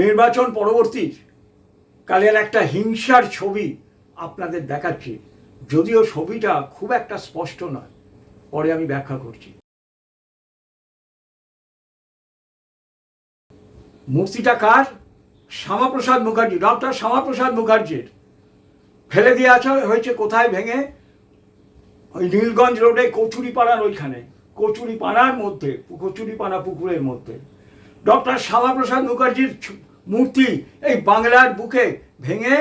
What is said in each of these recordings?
নির্বাচন পরবর্তী কালের একটা হিংসার ছবি আপনাদের দেখাচ্ছি। যদিও ছবিটা খুব একটা স্পষ্ট নয়, পরে আমি ব্যাখ্যা করছি। মূর্তিটা কার? শ্যামাপ্রসাদ মুখার্জি ডক্টর শ্যামাপ্রসাদ মুখার্জির। ফেলে দিয়ে আসা হয়েছে কোথায় ভেঙে? ওই নীলগঞ্জ রোডে কচুরিপাড়ার ওইখানে, কচুরিপাড়ার মধ্যে, কচুরিপাড়া পুকুরের মধ্যে। ডক্টর শ্যামাপ্রসাদ মুখার্জির মূর্তি এই বাংলার বুকে ভেঙে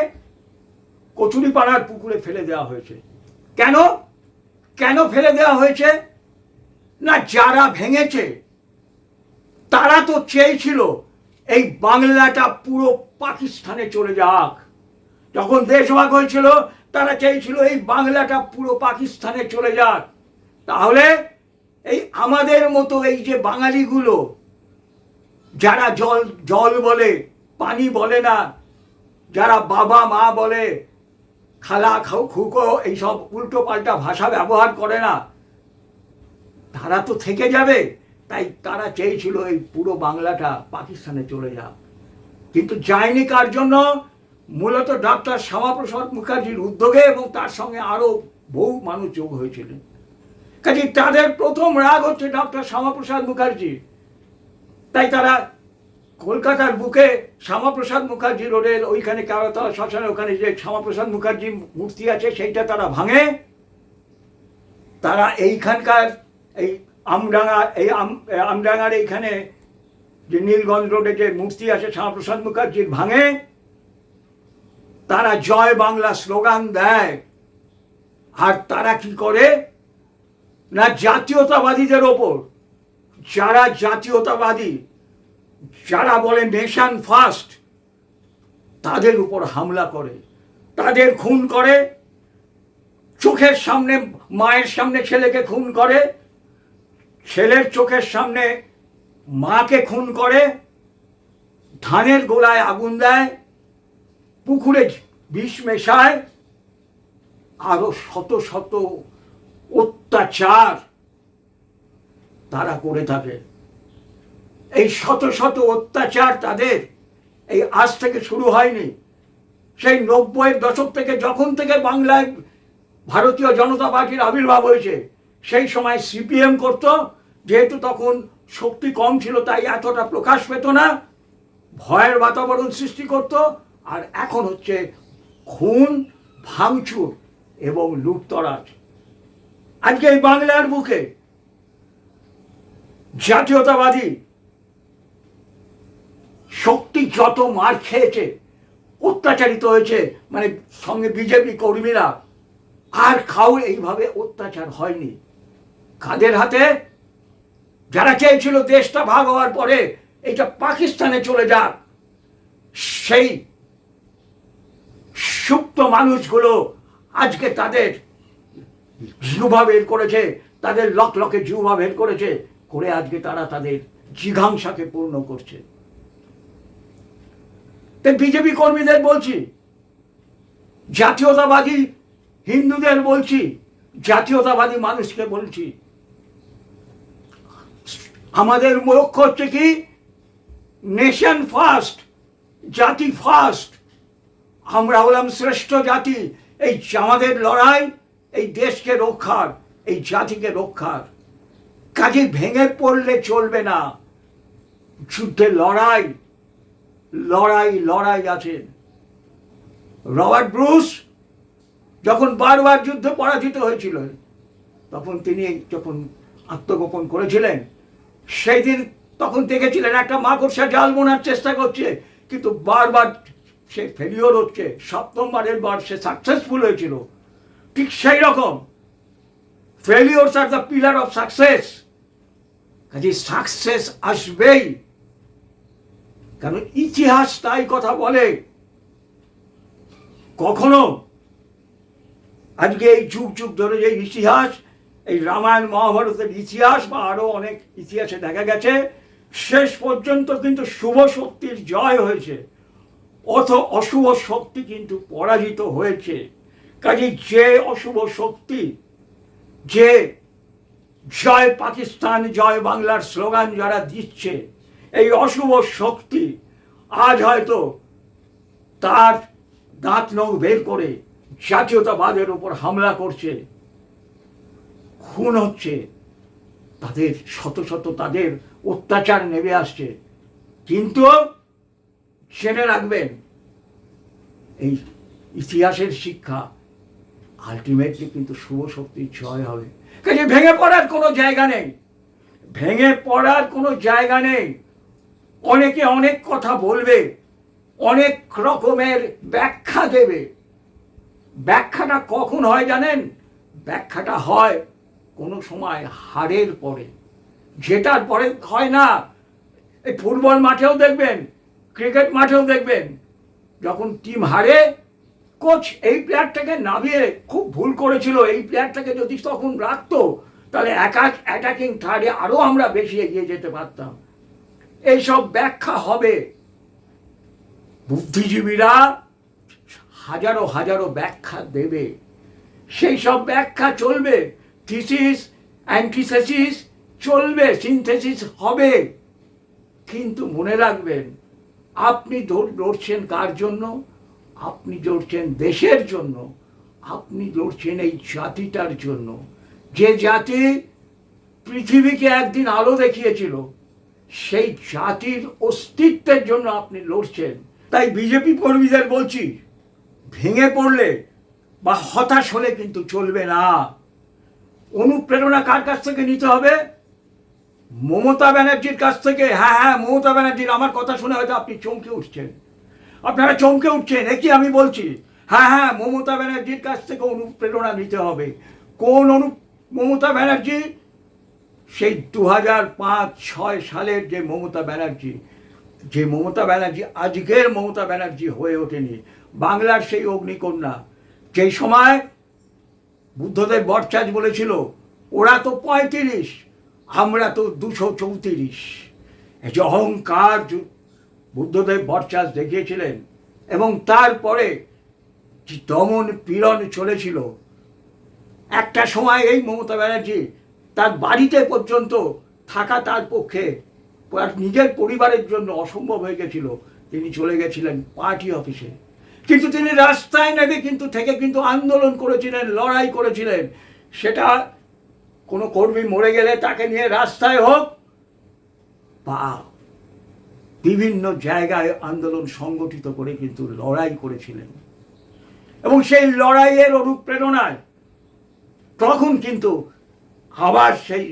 কচুরিপাড়ার পুকুরে ফেলে দেওয়া হয়েছে। কেন? কেন ফেলে দেওয়া হয়েছে? না যারা ভেঙেছে, তারা তো চেয়েছিল এই বাংলাটা পুরো পাকিস্তানে চলে যাক। যখন দেশভাগ হয়েছিল, তারা চেয়েছিল এই বাংলাটা পুরো পাকিস্তানে চলে যাক। তাহলে এই আমাদের মতো এই যে বাঙালিগুলো, যারা জল জল বলে পানি বলে না। যারা বাবা, মা বলে, খালা, খাও খুকো এইসব উল্টো পাল্টা ভাষা ব্যবহার করে না। তারা তো থেকে যাবে। তাই তারা চেয়েছিল এই পুরো বাংলাটা পাকিস্তানে চলে যাক। কিন্তু যায়নি কার জন্য? মূলত ডক্টর শ্যামাপ্রসাদ মুখার্জির উদ্যোগে এবং তার সঙ্গে আরও বহু মানুষ যোগ হয়েছিলেন। কাজে তাদের প্রথম রাগ হচ্ছে ডক্টর শ্যামাপ্রসাদ মুখার্জি তাই তারা কলকাতার বুকে শ্যামাপ্রসাদ মুখার্জি রোডের ওইখানে কেওড়াতলা শ্মশানের ওখানে যে শ্যামাপ্রসাদ মুখার্জি মূর্তি আছে, সেইটা তারা ভাঙে। তারা এইখানকার এই আমডাঙ্গা, এই আম- আমডাঙ্গার এইখানে যে নীলগঞ্জ রোডে যে মূর্তি আছে শ্যামাপ্রসাদ মুখার্জির ভাঙে। তারা জয় বাংলা স্লোগান দেয়। আর তারা কি করে? না জাতীয়তাবাদীদের ওপর। যারা জাতীয়তাবাদী যারা বলে নেশন ফার্স্ট তাদের উপর হামলা করে, তাদের খুন করে, চোখের সামনে, মায়ের সামনে ছেলেকে খুন করে, ছেলের চোখের সামনে মাকে খুন করে, ধানের গোলায় আগুন দেয়, পুকুরে বিষ মেশায়, আরও শত শত অত্যাচার তারা করে থাকে। এই শত শত অত্যাচার তাদের, এই আজ থেকে শুরু হয়নি। সেই নব্বইয়ের দশক থেকে যখন থেকে বাংলায় ভারতীয় জনতা পার্টির আবির্ভাব হয়েছে, সেই সময় সিপিএম করত, যেহেতু তখন শক্তি কম ছিল, তাই এতটা প্রকাশ পেত না। ভয়ের বাতাবরণ সৃষ্টি করত, আর এখন হচ্ছে খুন, ভাঙচুর এবং লুটতরাজ। আজকে এই বাংলার বুকে জাতীয়তাবাদী শক্তি যত মার খেয়েছে, অত্যাচারিত হয়েছে মানে সঙ্গে বিজেপি কর্মীরা, আর খাও এইভাবে অত্যাচার হয়নি। কাদের হাতে? যারা চেয়েছিল দেশটা ভাগ হওয়ার পরে এটা পাকিস্তানে চলে যাক, সেই সুপ্ত মানুষগুলো আজকে তাদের জিহ্বা বের করেছে, তাদের লক লকে জিহ্বা বের করেছে, করে আজকে তারা তাদের জিঘাংসাকে পূর্ণ করছে। তাই বিজেপি কর্মীদের বলছি, জাতীয়তাবাদী হিন্দুদের বলছি, জাতীয়তাবাদী মানুষকে বলছি। আমাদের লক্ষ্য হচ্ছে কি, নেশন ফার্স্ট, জাতি ফার্স্ট। আমরা হলাম শ্রেষ্ঠ জাতি, এই আমাদের লড়াই, এই দেশকে রক্ষার, এই জাতিকে রক্ষার। কাজে ভেঙে পড়লে চলবে না। যুদ্ধে লড়াই লড়াই লড়াই আছে। রবার্ট ব্রুস যখন বারবার যুদ্ধ পরাজিত হয়েছিল, তখন তিনি যখন আত্মগোপন করেছিলেন সেই দিন তখন দেখেছিলেন একটা মাকড়সা জাল বোনার চেষ্টা করছে, কিন্তু বারবার সে ফেলিওর হচ্ছে। সপ্তমবারের বার সে সাকসেসফুল হয়েছিল। ঠিক সেই রকম। Failures are the pillar of success কাজে সাকসেস আসবেই। কারণ ইতিহাস তাই কথা বলে? কখনো? আজকে এই যুগ যুগ ধরে যে ইতিহাস, এই রামায়ণ মহাভারতের ইতিহাস বা আরও অনেক ইতিহাসে দেখা গেছে, শেষ পর্যন্ত কিন্তু শুভ শক্তির জয় হয়েছে। অথ অশুভ শক্তি কিন্তু পরাজিত হয়েছে। কাজে যে অশুভ শক্তি, যে জয় পাকিস্তান, জয় বাংলার স্লোগান যারা দিচ্ছে এই অশুভ শক্তি আজ হয়তো তার দাঁত নখ বের করে জাতীয়তাবাদের উপর হামলা করছে। খুন হচ্ছে। তাদের শত শত তাদের অত্যাচার নেমে আসছে। কিন্তু জেনে রাখবেন, এই ইতিহাসের শিক্ষা আলটিমেটলি কিন্তু শুভ শক্তির জয় হবে। কাজে ভেঙে পড়ার কোনো জায়গা নেই। ভেঙে পড়ার কোনো জায়গা নেই। অনেকে অনেক কথা বলবে, অনেক রকমের ব্যাখ্যা দেবে। ব্যাখ্যাটা কখন হয় জানেন? ব্যাখ্যাটা হয় কোনো সময় হারের পরে। যেটার পরে হয় না, এই ফুটবল মাঠেও দেখবেন, ক্রিকেট মাঠেও দেখবেন, যখন টিম হারে, কোচ এই প্লেয়ারটাকে নামিয়ে খুব ভুল করেছিল, এই প্লেয়ারটাকে যদি তখন রাখতো, তাহলে একা অ্যাটাকিং থার্ডে আরও আমরা বেশি এগিয়ে যেতে পারতাম। এইসব ব্যাখ্যা হবে। বুদ্ধিজীবীরা হাজারো হাজারো ব্যাখ্যা দেবে। সেই সব ব্যাখ্যা চলবে, থিসিস অ্যান্টিথেসিস চলবে, সিনথেসিস হবে। কিন্তু মনে রাখবেন, আপনি লড়ছেন কার জন্য? আপনি লড়ছেন দেশের জন্য। আপনি লড়ছেন এই জাতিটার জন্য। যে জাতি পৃথিবীকে একদিন আলো দেখিয়েছিল সেই জাতির অস্তিত্বের জন্য আপনি লড়ছেন। তাই বিজেপি কর্মীদের বলছি, ভেঙে পড়লে বা হতাশ হলে কিন্তু চলবে না। অনুপ্রেরণা কার কাছ থেকে নিতে হবে? মমতা ব্যানার্জির কাছ থেকে। হ্যাঁ হ্যাঁ মমতা ব্যানার্জির আমার কথা শুনে হয়তো আপনি চমকে উঠছেন। আপনারা চমকে উঠছেন একই আমি বলছি। হ্যাঁ হ্যাঁ মমতা ব্যানার্জির কাছ থেকে অনুপ্রেরণা নিতে হবে। কোন অনু মমতা ব্যানার্জি সেই দু হাজার পাঁচ, ছয় সালের যে মমতা ব্যানার্জি, যে মমতা ব্যানার্জি, আজকের মমতা ব্যানার্জি হয়ে ওঠেনি, বাংলার সেই অগ্নিকন্যা, যেই সময় বুদ্ধদেব ভট্টাচার্য বলেছিল, ওরা তো পঁয়ত্রিশ, আমরা তো দুশো চৌত্রিশ। যে অহংকার বুদ্ধদেব ভট্টাচার্য দেখিয়েছিলেন, এবং তারপরে দমন পীড়ন চলেছিল, একটা সময় এই মমতা ব্যানার্জি তার বাড়িতে পর্যন্ত থাকা তার পক্ষে নিজের পরিবারের জন্য অসম্ভব হয়ে গেছিল। তিনি চলে গেছিলেন পার্টি অফিসে। কিন্তু তিনি রাস্তায় নেমে কিন্তু থেকে কিন্তু আন্দোলন করেছিলেন, লড়াই করেছিলেন। সেটা কোনো কর্মী মরে গেলে তাকে নিয়ে রাস্তায় হোক বা বিভিন্ন জায়গায় আন্দোলন সংগঠিত করে কিন্তু লড়াই করেছিলেন। এবং সেই লড়াইয়ের অনুপ্রেরণায় তখন কিন্তু আবার সেই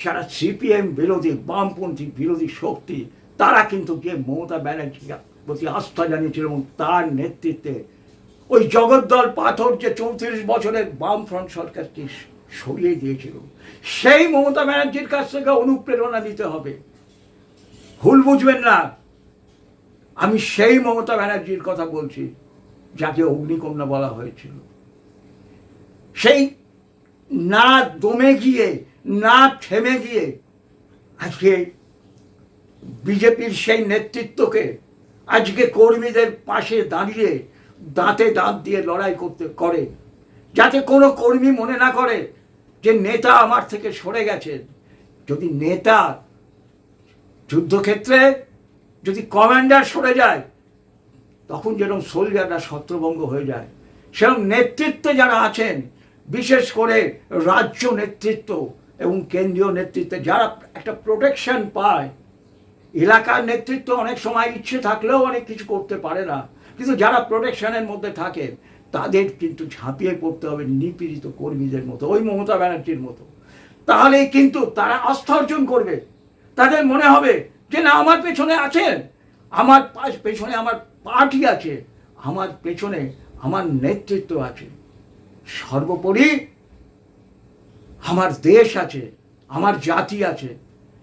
যারা সিপিএম বিরোধী, বামপন্থী বিরোধী শক্তি, তারা কিন্তু গিয়ে মমতা ব্যানার্জির প্রতি আস্থা জানিয়েছিল এবং তার নেতৃত্বে ওই জগদ্দল পাথর যে চৌত্রিশ বছরের বামফ্রন্ট সরকারকে সরিয়ে দিয়েছিল, সেই মমতা ব্যানার্জির কাছ থেকে অনুপ্রেরণা দিতে হবে। ভুল বুঝবেন না, আমি সেই মমতা ব্যানার্জির কথা বলছি, যাকে অগ্নিকন্যা বলা হয়েছিল। সেই না দমে গিয়ে, না থেমে গিয়ে, আজকে বিজেপির সেই নেতৃত্বকে, আজকে কর্মীদের পাশে দাঁড়িয়ে দাঁতে দাঁত দিয়ে লড়াই করতে করে, যাতে কোনো কর্মী মনে না করে যে নেতা আমার থেকে সরে গেছেন যদি নেতা যুদ্ধক্ষেত্রে যদি কমান্ডার সরে যায়, তখন যেরকম সোলজাররা ছত্রভঙ্গ হয়ে যায়, সেরকম নেতৃত্বে যারা আছেন বিশেষ করে রাজ্য নেতৃত্ব এবং কেন্দ্রীয় নেতৃত্বে যারা একটা প্রোটেকশন পায়, এলাকার নেতৃত্ব অনেক সময় ইচ্ছে থাকলেও অনেক কিছু করতে পারে না। কিন্তু যারা প্রোটেকশনের মধ্যে থাকে, তাদের কিন্তু ঝাঁপিয়ে পড়তে হবে নিপীড়িত কর্মীদের মতো, ওই মমতা ব্যানার্জির মতো। তাহলেই কিন্তু তারা আস্থা অর্জন করবে। তাদের মনে হবে যে, না, আমার পেছনে আছেন। আমার পেছনে আমার পার্টি আছে। আমার পেছনে আমার নেতৃত্ব আছে। সর্বোপরি আমার দেশ আছে, আমার জাতি আছে।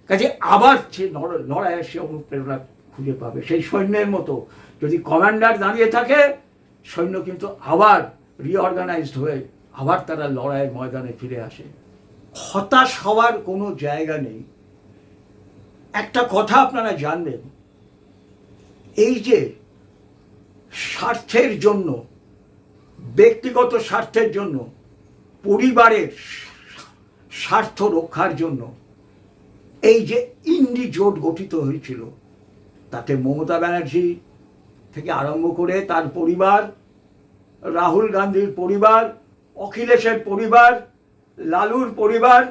কাজে আবার সে লড়- লড়াইয়ের সে অনুপ্রেরণা খুঁজে পাবে। সেই সৈন্যের মতো যদি কমান্ডার দাঁড়িয়ে থাকে, সৈন্য কিন্তু আবার রিঅর্গানাইজড হয়ে আবার তারা লড়াইয়ের ময়দানে ফিরে আসে। হতাশ হওয়ার কোনো জায়গা নেই। একটা কথা আপনারা জানবেন, এই যে স্বার্থের জন্য ব্যক্তিগত স্বার্থের জন্য, পরিবারের স্বার্থ রক্ষার জন্য, এই যে ইন্ডি জোট গঠিত হয়েছিল, তাতে মমতা ব্যানার্জি থেকে আরম্ভ করে তার পরিবার, রাহুল গান্ধীর পরিবার, অখিলেশের পরিবার, লালুর পরিবার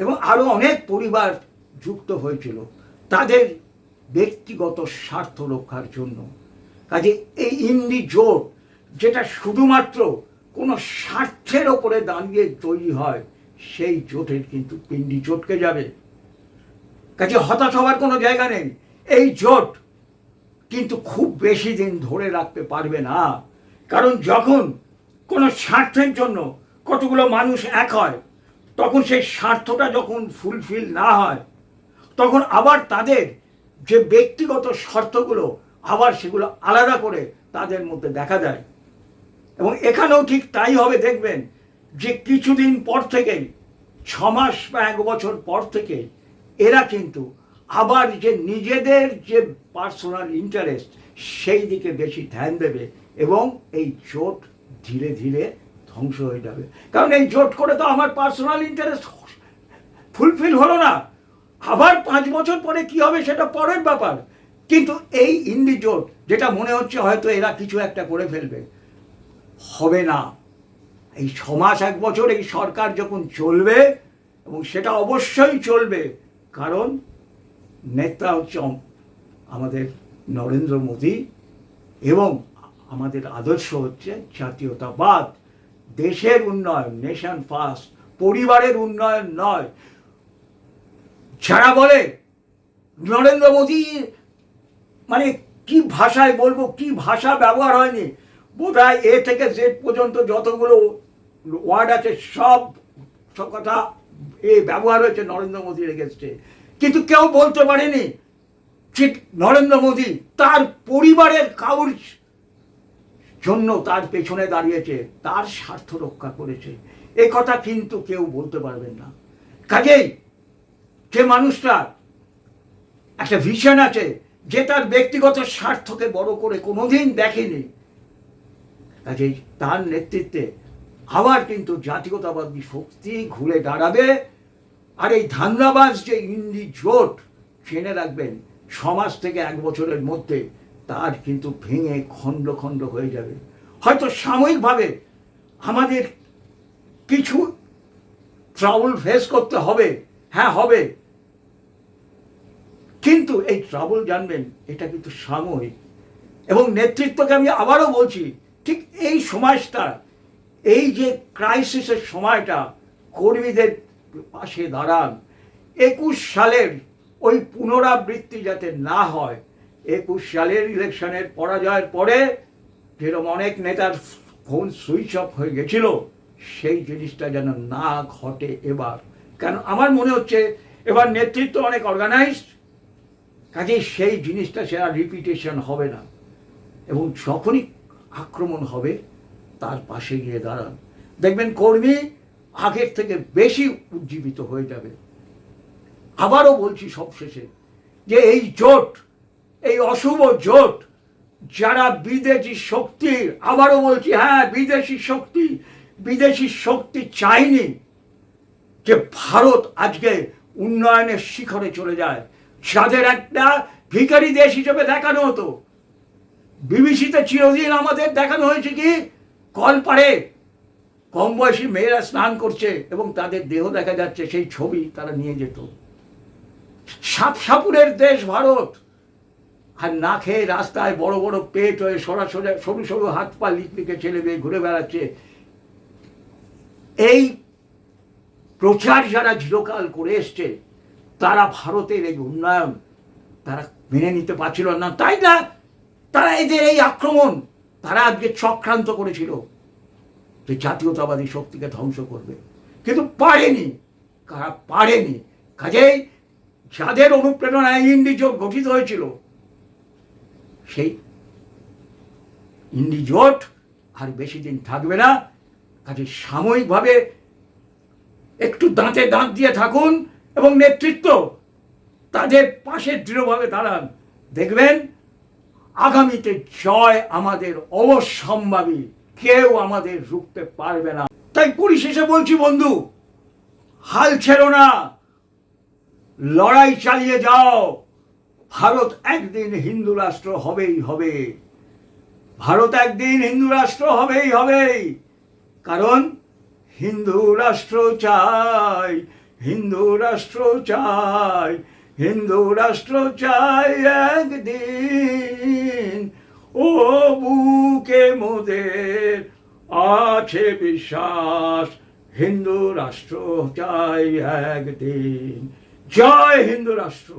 এবং আরও অনেক পরিবার যুক্ত হয়েছিল, তাদের ব্যক্তিগত স্বার্থ রক্ষার জন্য। কাজে এই ইন্ডি জোট যেটা শুধুমাত্র কোনো স্বার্থের ওপরে দাঁড়িয়ে তৈরি হয়, সেই জোটের কিন্তু পিন্ডি চটকে যাবে। কাজে হতাশ হওয়ার কোনো জায়গা নেই। এই জোট কিন্তু খুব বেশি দিন ধরে রাখতে পারবে না। কারণ যখন কোনো স্বার্থের জন্য কতগুলো মানুষ এক হয়, তখন সেই স্বার্থটা যখন ফুলফিল না হয়, তখন আবার তাদের যে ব্যক্তিগত শর্তগুলো আবার সেগুলো আলাদা করে তাদের মধ্যে দেখা দেয় এবং এখানেও ঠিক তাই হবে, দেখবেন, যে কিছুদিন পর থেকেই ছ মাস বা এক বছর পর থেকে এরা কিন্তু আবার যে নিজেদের যে পার্সোনাল ইন্টারেস্ট, সেই দিকে বেশি ধ্যান দেবে এবং এই জোট ধীরে ধীরে ধ্বংস হয়ে যাবে। কারণ এই জোট করে তো আমার পার্সোনাল ইন্টারেস্ট ফুলফিল হলো না। আবার পাঁচ বছর পরে কি হবে সেটা পরের ব্যাপার। কিন্তু এই ইন্ডি জোট, যেটা মনে হচ্ছে হয়তো এরা কিছু একটা করে ফেলবে হবে না। এই ছ মাস, এক বছর এই সরকার যখন চলবে, এবং সেটা অবশ্যই চলবে, কারণ নেতা হচ্ছে আমাদের নরেন্দ্র মোদী এবং আমাদের আদর্শ হচ্ছে জাতীয়তাবাদ। দেশের উন্নয়ন, নেশন ফার্স্ট, পরিবারের উন্নয়ন নয়। যারা বলে নরেন্দ্র মোদী মানে কি ভাষায় বলব, কি ভাষা ব্যবহার হয়নি বোধ এ থেকে জেড পর্যন্ত যতগুলো ওয়ার্ড আছে, সব সব কথা এ ব্যবহার হয়েছে নরেন্দ্র মোদীর এগেনস্টে কিন্তু কেউ বলতে পারেনি, ঠিক নরেন্দ্র মোদী তার পরিবারের কাউর জন্য তার পেছনে দাঁড়িয়েছে, তার স্বার্থ রক্ষা করেছে। এ কথা কিন্তু কেউ বলতে পারবেন না। কাজেই যে মানুষটা একটা ভিশন আছে, যে তার ব্যক্তিগত স্বার্থকে বড় করে কোনোদিন দেখেনি কাজেই তার নেতৃত্বে আবার কিন্তু জাতীয়তাবাদী শক্তি ঘুরে দাঁড়াবে আর এই ধান্দাবাজ যে ইন্ডি জোট জেনে রাখবেন, সমাজ থেকে এক বছরের মধ্যে তার কিন্তু ভেঙে খণ্ড খণ্ড হয়ে যাবে। হয়তো সাময়িকভাবে আমাদের কিছু ট্রাবল ফেস করতে হবে। হ্যাঁ হবে। কিন্তু এই ট্রাবল জানবেন, এটা কিন্তু সাময়িক। এবং নেতৃত্বকে আমি আবারও বলছি ঠিক এই সময়টা, এই যে ক্রাইসিসের সময়টা কর্মীদের পাশে দাঁড়ান, একুশ সালের ওই পুনরাবৃত্তি যাতে না হয়, একুশ সালের ইলেকশনের পরাজয়ের পরে যেরকম অনেক নেতার ফোন সুইচ অফ হয়ে গেছিল, সেই জিনিসটা যেন না ঘটে এবার। কারণ আমার মনে হচ্ছে এবার নেতৃত্ব অনেক অর্গানাইজড কাজে সেই জিনিসটা সে আর রিপিটেশন হবে না। এবং যখনই আক্রমণ হবে, তার পাশে গিয়ে দাঁড়ান। দেখবেন কর্মী আগের থেকে বেশি উজ্জীবিত হয়ে যাবে। আবারও বলছি সবশেষে যে এই জোট, এই অশুভ জোট, যারা বিদেশি শক্তির আবারও বলছি হ্যাঁ বিদেশি শক্তি বিদেশি শক্তি চাইনি যে ভারত আজকে উন্নয়নের শিখরে চলে যায়। যাদের একটা ভিখারি দেশ হিসেবে দেখানো হতো বিবিসিতে চিরদিন আমাদের দেখানো হয়েছে কি? কল পারে কম বয়সী মেয়েরা স্নান করছে এবং তাদের দেহ দেখা যাচ্ছে, সেই ছবি তারা নিয়ে যেত। সাপ সাপুরের দেশ ভারত। আর না খেয়ে রাস্তায় বড় বড় পেট হয়ে সরা সোজা সরু সরু হাত পা লিকলিকে ছেলে মেয়ে ঘুরে বেড়াচ্ছে। এই প্রচার যারা চিরকাল করে এসছে, তারা ভারতের এই উন্নয়ন তারা মেনে নিতে পারছিল না। তাই না? তারা এদের এই আক্রমণ, তারা আজকে চক্রান্ত করেছিল যে জাতীয়তাবাদী শক্তিকে ধ্বংস করবে। কিন্তু পারেনি, কারা পারেনি। কাজেই যাদের অনুপ্রেরণায় ইন্ডি জোট গঠিত হয়েছিল, সেই ইন্ডি জোট আর বেশি দিন থাকবে না। কাজে সাময়িকভাবে একটু দাঁতে দাঁত দিয়ে থাকুন এবং নেতৃত্ব তাদের পাশে দৃঢ়ভাবে দাঁড়ান। দেখবেন আগামীতে জয় আমাদের অবশ্যম্ভাবী। কেউ আমাদের রুখতে পারবে না। তাই পরিশেষে বলছি, বন্ধু, হাল ছেড়ো না। লড়াই চালিয়ে যাও। ভারত একদিন হিন্দু রাষ্ট্র হবেই হবে। ভারত একদিন হিন্দু রাষ্ট্র হবেই হবেই কারণ হিন্দু রাষ্ট্র চাই, হিন্দু রাষ্ট্র চাই। হিন্দু রাষ্ট্র চাই একদিন, ও বুকে মোদের আছে বিশ্বাস, হিন্দু রাষ্ট্র চাই একদিন। জয় হিন্দু রাষ্ট্র।